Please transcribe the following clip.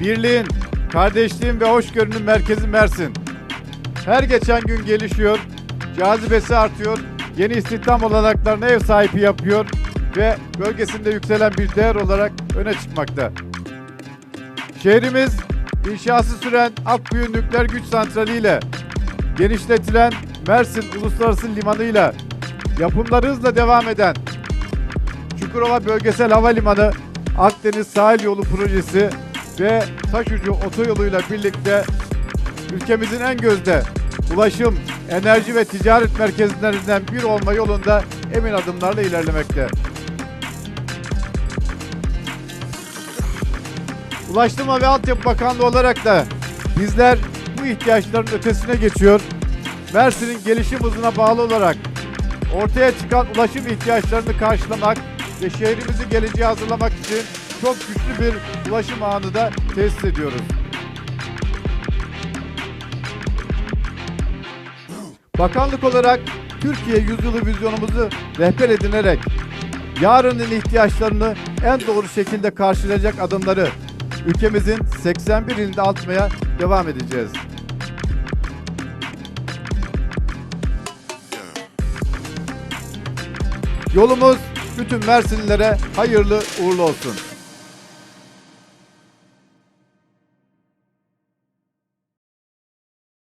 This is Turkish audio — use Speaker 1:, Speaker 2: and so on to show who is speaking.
Speaker 1: birliğin, kardeşliğin ve hoşgörünün merkezi Mersin. Her geçen gün gelişiyor, cazibesi artıyor, yeni istihdam olanaklarına ev sahibi yapıyor ve bölgesinde yükselen bir değer olarak öne çıkmakta. Şehrimiz inşası süren Akkuyu Nükleer Güç Santrali ile genişletilen Mersin Uluslararası Limanı ile yapımları hızla devam eden Çukurova Bölgesel Havalimanı Akdeniz Sahil Yolu Projesi ve Taşucu Otoyolu'yla birlikte ülkemizin en gözde ulaşım, enerji ve ticaret merkezlerinden biri olma yolunda emin adımlarla ilerlemekte. Ulaştırma ve Altyapı Bakanlığı olarak da bizler bu ihtiyaçların ötesine geçiyor. Mersin'in gelişim hızına bağlı olarak ortaya çıkan ulaşım ihtiyaçlarını karşılamak ve şehrimizi geleceğe hazırlamak için çok güçlü bir ulaşım ağını da tesis ediyoruz. Bakanlık olarak Türkiye yüzyılı vizyonumuzu rehber edinerek yarının ihtiyaçlarını en doğru şekilde karşılayacak adımları ülkemizin 81 ilinde atmaya devam edeceğiz. Yolumuz bütün Mersinlilere hayırlı uğurlu olsun.